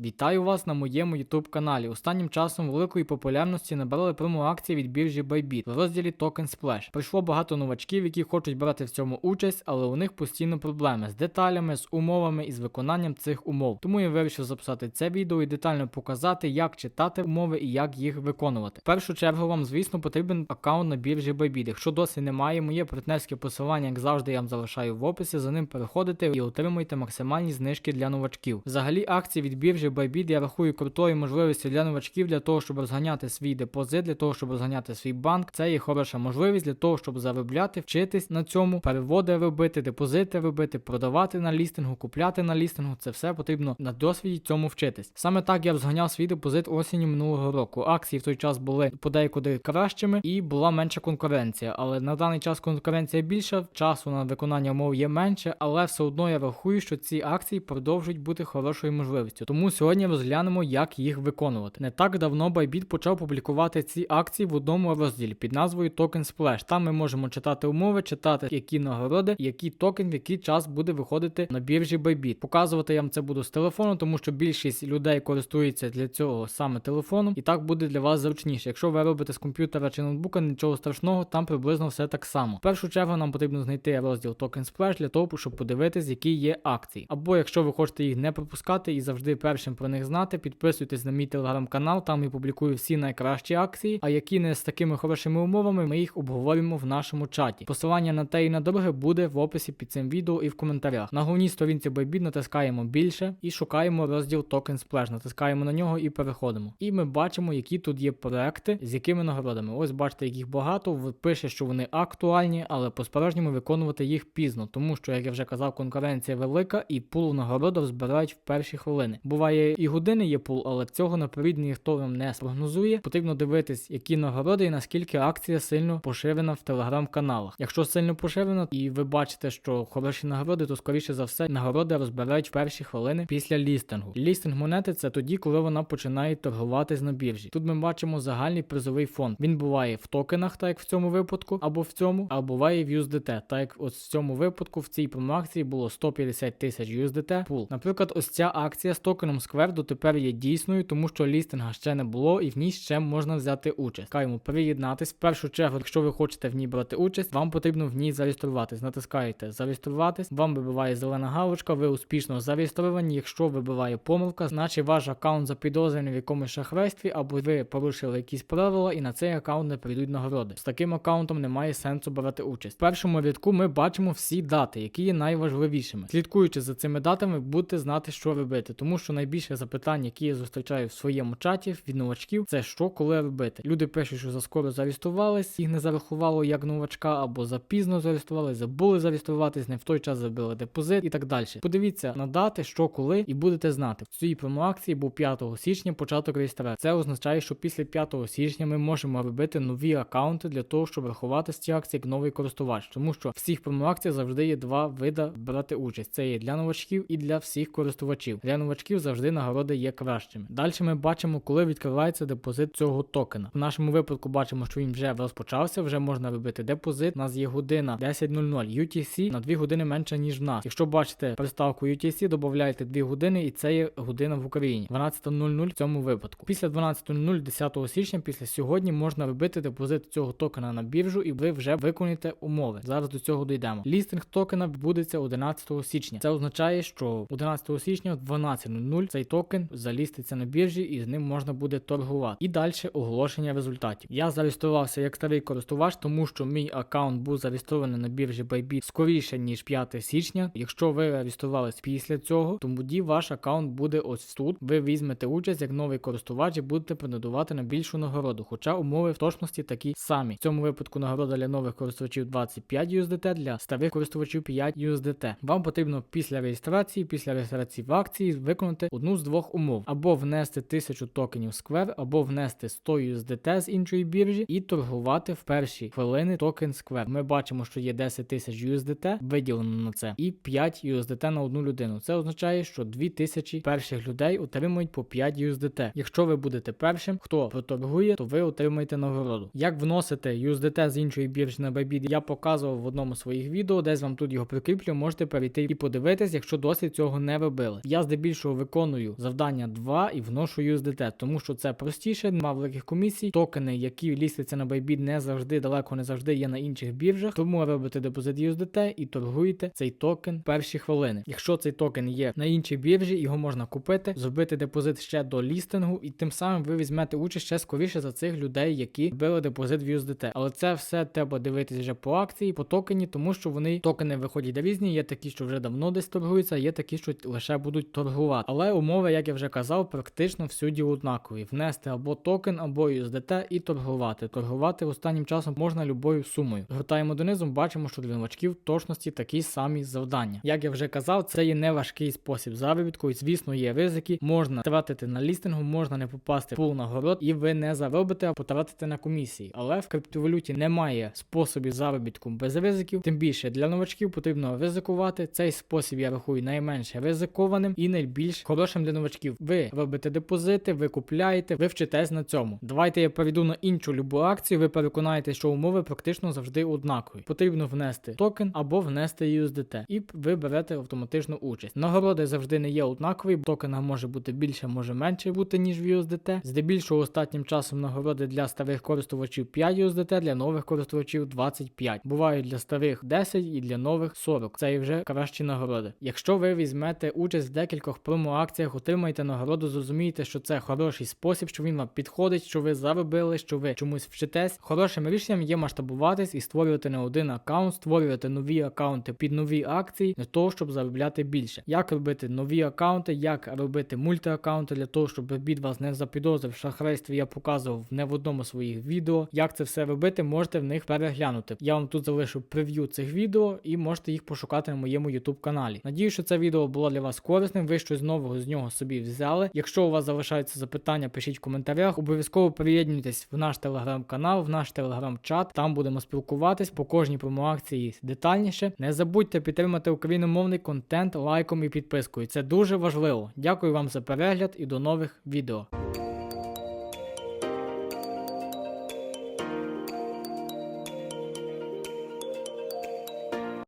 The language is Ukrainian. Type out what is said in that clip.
Вітаю вас на моєму YouTube каналі. Останнім часом великої популярності набрали промо-акції від біржі Bybit в розділі Token Splash. Прийшло багато новачків, які хочуть брати в цьому участь, але у них постійно проблеми з деталями, з умовами і з виконанням цих умов. Тому я вирішив записати це відео і детально показати, як читати умови і як їх виконувати. В першу чергу вам, звісно, потрібен аккаунт на біржі Bybit. Якщо досі немає, моє партнерське посилання, як завжди, я вам залишаю в описі. За ним переходите і отримуйте максимальні знижки для новачків. Взагалі, акції від біржі Bybit я рахую крутою можливістю для новачків для того, щоб розганяти свій депозит, для того, щоб розганяти свій банк. Це є хороша можливість для того, щоб заробляти, вчитись на цьому, переводи робити, депозити робити, продавати на лістингу, купляти на лістингу. Це все потрібно на досвіді цьому вчитись. Саме так я розганяв свій депозит осінню минулого року. Акції в той час були подейкуди кращими і була менша конкуренція. Але на даний час конкуренція більша, часу на виконання умов є менше, але все одно я рахую, що ці акції продовжують бути хорошою можливістю. Тому сьогодні розглянемо, як їх виконувати. Не так давно Bybit почав публікувати ці акції в одному розділі під назвою Token Splash. Там ми можемо читати умови, читати які нагороди, який токен в який час буде виходити на біржі Bybit. Показувати я вам це буду з телефону, тому що більшість людей користуються для цього саме телефоном, і так буде для вас зручніше. Якщо ви робите з комп'ютера чи ноутбука, нічого страшного, там приблизно все так само. В першу чергу нам потрібно знайти розділ Token Splash для того, щоб подивитись, які є акції. Або якщо ви хочете їх не пропускати і завжди першим про них знати, підписуйтесь на мій телеграм-канал, там я публікую всі найкращі акції, а які не з такими хорошими умовами, ми їх обговоримо в нашому чаті. Посилання на те і на друге буде в описі під цим відео і в коментарях. На головній сторінці Bybit натискаємо більше і шукаємо розділ Token Splash, натискаємо на нього і переходимо. І ми бачимо, які тут є проекти, з якими нагородами. Ось бачите, яких багато. Пише, що вони актуальні, але по-справжньому виконувати їх пізно, тому що, як я вже казав, конкуренція велика і пул нагородів збирають в перші хвилини. Буває і години є пул, але цього наперед ніхто вам не спрогнозує. Потрібно дивитись, які нагороди і наскільки акція сильно поширена в телеграм-каналах. Якщо сильно поширена, і ви бачите, що хороші нагороди, то скоріше за все нагороди розбирають в перші хвилини після лістингу. Лістинг монети це тоді, коли вона починає торгуватись на біржі. Тут ми бачимо загальний призовий фонд. Він буває в токенах, так як в цьому випадку, або в цьому, а буває в USDT, так як ось в цьому випадку в цій промоакції було 150 тисяч USDT пул. Наприклад, ось ця акція з токеном Square дотепер є дійсною, тому що лістинга ще не було, і в ній ще можна взяти участь. Каємо приєднатись. В першу чергу, якщо ви хочете в ній брати участь, вам потрібно в ній зареєструватись. Натискаєте зареєструватись, вам вибиває зелена галочка, ви успішно зареєстровані. Якщо вибиває помилка, значить ваш аккаунт запідозрений в якомусь шахрайстві, або ви порушили якісь правила, і на цей аккаунт не прийдуть нагороди. З таким аккаунтом немає сенсу брати участь. В першому рядку ми бачимо всі дати, які є найважливішими. Слідкуючи за цими датами, будете знати, що робити, тому що найбільше запитань, які я зустрічаю в своєму чаті від новачків, це що коли робити. Люди пишуть, що заскоро зареєструвались, їх не зарахувало як новачка, або запізно зареєструвались, забули зареєструватись, не в той час забили депозит і так далі. Подивіться на дати, що коли, і будете знати. В цій промоакції був 5 січня початок реєстрації. Це означає, що після 5 січня ми можемо робити нові аккаунти для того, щоб рахувати ці акції як новий користувач, тому що всіх промоакціях завжди є два вида брати участь. Це є для новачків і для всіх користувачів. Для новачків завжди нагороди є кращими. Далі ми бачимо, коли відкривається депозит цього токена. В нашому випадку бачимо, що він вже розпочався, вже можна робити депозит. У нас є година 10.00 UTC на 2 години менше, ніж в нас. Якщо бачите приставку UTC, додаєте 2 години, і це є година в Україні. 12.00 в цьому випадку. Після 12.00 10 січня, після сьогодні, можна робити депозит цього токена на біржу, і ви вже виконаєте умови. Зараз до цього дійдемо. Лістинг токена відбудеться 11 січня. Це означає, що 11 січня в 12.00 цей токен заліститься на біржі і з ним можна буде торгувати. І далі оголошення результатів. Я зареєструвався як старий користувач, тому що мій аккаунт був зареєстрований на біржі Bybit скоріше ніж 5 січня. Якщо ви реєструвались після цього, то тоді ваш аккаунт буде ось тут. Ви візьмете участь як новий користувач і будете претендувати на більшу нагороду. Хоча умови в точності такі самі. В цьому випадку нагорода для нових користувачів 25 USDT, для старих користувачів 5 USDT. Вам потрібно після реєстрації, після реєстрації в акції виконати одну з двох умов: або внести 1000 токенів Square, або внести 100 USDT з іншої біржі і торгувати в перші хвилини токен Square. Ми бачимо, що є 10 тисяч USDT виділено на це, і 5 USDT на одну людину. Це означає, що 2000 перших людей отримують по 5 USDT. Якщо ви будете першим, хто проторгує, то ви отримаєте нагороду. Як вносити USDT з іншої біржі на Bybit, я показував в одному з своїх відео, десь вам тут його прикріплю, можете перейти і подивитись, якщо досі цього не робили. Я здебільшого виконую виконую завдання 2 і вношу USDT, тому що це простіше, нема великих комісій. Токени, які лістяться на Bybit, не завжди далеко не завжди є на інших біржах. Тому робите депозит USDT і торгуєте цей токен перші хвилини. Якщо цей токен є на іншій біржі, його можна купити, зробити депозит ще до лістингу, і тим самим ви візьмете участь ще скоріше за цих людей, які робили депозит в USDT. Але це все треба дивитися вже по акції, по токені, тому що вони токени виходять різні. Є такі, що вже давно десь торгуються, є такі, що лише будуть торгувати. Але умови, як я вже казав, практично всюди однакові: внести або токен, або USDT і торгувати. Торгувати останнім часом можна любою сумою. Гортаємо донизу, бачимо, що для новачків точності такі самі завдання. Як я вже казав, це є не важкий спосіб заробітку, і звісно, є ризики. Можна втратити на лістингу, можна не попасти в пул нагород, і ви не заробите, а потратите на комісії. Але в криптовалюті немає способів заробітку без ризиків. Тим більше для новачків потрібно ризикувати. Цей спосіб я рахую найменш ризикованим і найбільш хорошим для новачків. Ви робите депозити, ви купляєте, ви вчитесь на цьому. Давайте я перейду на іншу любу акцію. Ви переконаєтесь, що умови практично завжди однакові. Потрібно внести токен або внести USDT, і ви берете автоматичну участь. Нагороди завжди не є однакові. Токена може бути більше, може менше бути ніж в USDT. Здебільшого останнім часом нагороди для старих користувачів 5 USDT, для нових користувачів 25. Бувають для старих 10 і для нових 40. Це і вже кращі нагороди. Якщо ви візьмете участь в декількох промо-акціях, отримаєте нагороду, зрозумієте, що це хороший спосіб, що він вам підходить, що ви заробили, що ви чомусь вчитесь. Хорошим рішенням є масштабуватись і створювати не один аккаунт, створювати нові аккаунти під нові акції для того, щоб заробляти більше. Як робити нові аккаунти, як робити мультиаккаунти для того, щоб бід вас не запідозрив шахрайстві, я показував не в одному своїх відео. Як це все робити, можете в них переглянути. Я вам тут залишу прев'ю цих відео і можете їх пошукати на моєму YouTube каналі. Надію, що це відео було для вас корисним. Ви щось нового з нього собі взяли. Якщо у вас залишаються запитання, пишіть в коментарях. Обов'язково приєднуйтесь в наш телеграм-канал, в наш телеграм-чат. Там будемо спілкуватись по кожній промоакції детальніше. Не забудьте підтримати україномовний контент лайком і підпискою. Це дуже важливо. Дякую вам за перегляд і до нових відео.